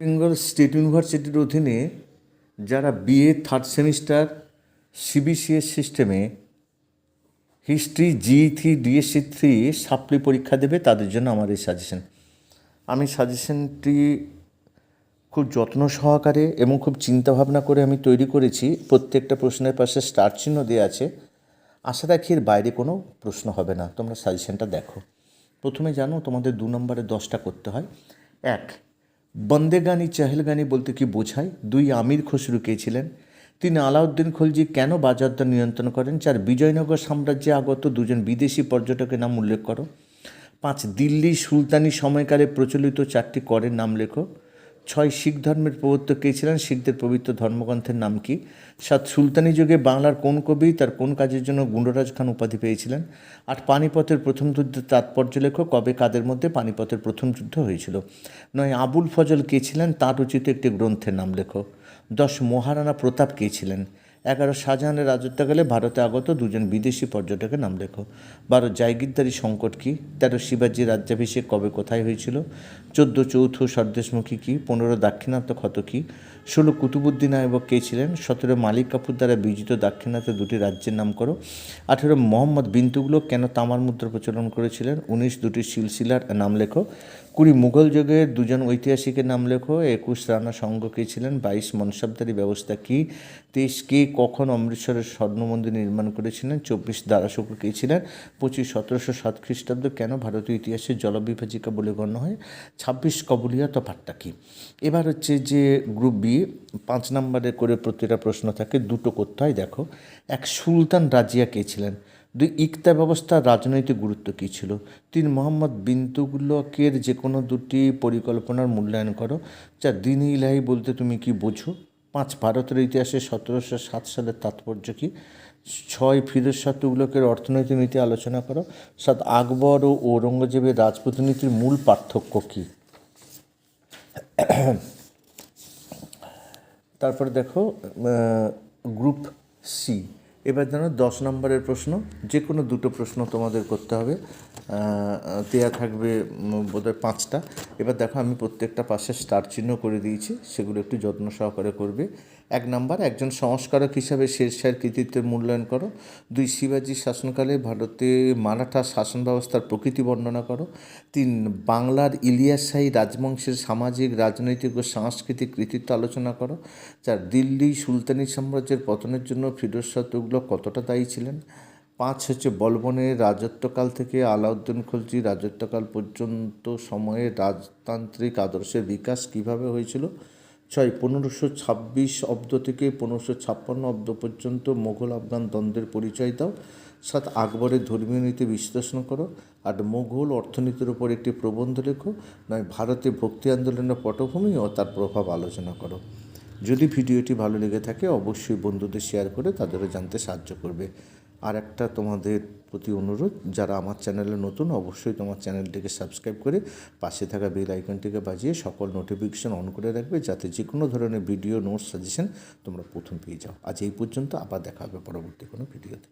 Bengal state ইউনিভার্সিটির অধীনে যারা বিএ থার্ড সেমিস্টার সিবিসিএস সিস্টেমে history G three DSC three supply পরীক্ষা দেবে, তাদের জন্য আমার এই সাজেশন আমি সাজেশনটি খুব যত্ন সহকারে এবং খুব চিন্তাভাবনা করে আমি তৈরি করেছি। প্রত্যেকটা প্রশ্নের পাশে স্টার চিহ্ন দেওয়া আছে। আশা রাখি এর বাইরে কোনো প্রশ্ন হবে না। তোমরা সাজেশনটা দেখো। প্রথমে জানো, তোমাদের দু নম্বরে দশটা করতে হয়। এক বন্দেগানি চাহেলগানি বলতে কি বোঝায়? দুই আমির খসরু কে ছিলেন? তিনি আলাউদ্দিন খলজি কেন বাজারদর নিয়ন্ত্রণ করেন? চার, বিজয়নগর সাম্রাজ্যে আগত দুজন বিদেশি পর্যটকের নাম উল্লেখ করো। পাঁচ দিল্লি সুলতানি সময়কালে প্রচলিত চারটি করের নাম লেখো। ছয় শিখ ধর্মের প্রবর্তক কে ছিলেন? শিখদের পবিত্র ধর্মগ্রন্থের নাম কি? সাত সুলতানি যুগে বাংলার কোন কবি তার কোন কাজের জন্য গুণ্ডরাজ খান উপাধি পেয়েছিলেন? আট পানিপথের প্রথম যুদ্ধের তাৎপর্য লেখক কবে কাদের মধ্যে পানিপথের প্রথম যুদ্ধ হয়েছিল? নয়, আবুল ফজল কে ছিলেন? তার রচিত একটি গ্রন্থের নাম লেখক দশ, মহারানা প্রতাপ কে ছিলেন? এগারো শাহজাহানের রাজত্বকালে ভারতে আগত দুজন বিদেশি পর্যটকের নাম লেখো। বারো জায়গিরদারি সংকট কী? তেরো শিবাজি রাজ্যাভিষেক কবে কোথায় হয়েছিল? চোদ্দ চৌথ স্বদেশমুখী কী? পনেরো দাক্ষিণাত্য ক্ষত কী? ষোলো কুতুবুদ্দিন আইবক কে ছিলেন? সতেরো মালিক কাপুর দ্বারা বিজিত দাক্ষিণাত্য দুটি রাজ্যের নাম করো। আঠেরো মোহাম্মদ বিন্তুগুলো কেন তামার মুদ্রা প্রচলন করেছিলেন? উনিশ দুটি সিলসিলার নাম লেখো। কুড়ি মুঘল যুগে দুজন ঐতিহাসিকের নাম লেখো। একুশ রানা সঙ্গ কে ছিলেন? বাইশ মনসাবদারি ব্যবস্থা কী? তেইশ কে কখন অমৃতসরের স্বর্ণ মন্দির নির্মাণ করেছিলেন? চব্বিশ দারাশুক্র কী ছিলেন? পঁচিশ সতেরোশো সাত খ্রিস্টাব্দ কেন ভারতীয় ইতিহাসের জলবিভাজিকা বলে গণ্য হয়? ছাব্বিশ কবুলিয়া তফাতটা কী? এবার হচ্ছে যে গ্রুপ বি, পাঁচ নম্বরে করে প্রতিটা প্রশ্ন থাকে, দুটো করতে হয়। দেখো, এক সুলতান রাজিয়া কে ছিলেন? দুই ইকতা ব্যবস্থার রাজনৈতিক গুরুত্ব কী ছিল? তিন, মোহাম্মদ বিন যে কোনো দুটি পরিকল্পনার মূল্যায়ন করো, যা দিন ইলাহি বলতে তুমি কি বোঝো? পাঁচ, ভারতের ইতিহাসে সতেরোশো সাত সালের তাৎপর্য কী? ছয়, ফিরোজ শাহ তুগলকের অর্থনৈতিক নীতি আলোচনা করো। সাত, আকবর ও ঔরঙ্গজেবের রাজনীতির মূল পার্থক্য কী? তারপরে দেখো গ্রুপ সি। এবার জানো, দশ নম্বরের প্রশ্ন যে কোনো দুটো প্রশ্ন তোমাদের করতে হবে। দেয়া থাকবে বোধহয় পাঁচটা। এবার দেখো, আমি প্রত্যেকটা পাশে স্টার চিহ্ন করে দিয়েছি, সেগুলো একটু যত্ন সহকারে করবে। এক নাম্বার, একজন সংস্কারক হিসাবে শেরশাহের কৃতিত্বের মূল্যায়ন করো। দুই, শিবাজি শাসনকালে ভারতে মারাঠা শাসন ব্যবস্থার প্রকৃতি বর্ণনা করো। তিন, বাংলার ইলিয়াস শাহী রাজবংশের সামাজিক, রাজনৈতিক ও সাংস্কৃতিক কৃতিত্ব আলোচনা করো। চার, দিল্লি সুলতানি সাম্রাজ্যের পতনের জন্য ফিরোজ শাহ তুগলক কতটা দায়ী ছিলেন? পাঁচ হচ্ছে বলবনের রাজত্বকাল থেকে আলাউদ্দিন খলজি রাজত্বকাল পর্যন্ত সময়ে রাজতান্ত্রিক আদর্শের বিকাশ কীভাবে হয়েছিল? ছয়, পনেরোশো ছাব্বিশ অব্দ থেকে পনেরোশো ছাপ্পান্ন অব্দ পর্যন্ত মোগল আফগান দ্বন্দ্বের পরিচয় দাও। সাত আকবরের ধর্মীয় নীতি বিশ্লেষণ করো। আর মোগল অর্থনীতির উপর একটি প্রবন্ধ লেখো। নয়, ভারতে ভক্তি আন্দোলনের পটভূমি ও তার প্রভাব আলোচনা করো। যদি ভিডিওটি ভালো লেগে থাকে, অবশ্যই বন্ধুদের শেয়ার করে তাদেরও জানতে সাহায্য করবে। আর একটা তোমাদের প্রতি অনুরোধ, যারা আমার চ্যানেলে নতুন, অবশ্যই তোমার চ্যানেলটিকে সাবস্ক্রাইব করে পাশে থাকা বেল আইকনটিকে বাজিয়ে সকল নোটিফিকেশান অন করে রাখবে, যাতে যে কোনো ধরনের ভিডিও নোটস সাজেশন তোমরা প্রথম পেয়ে যাও। আজ এই পর্যন্ত, আবার দেখা হবে পরবর্তী কোনো ভিডিওতে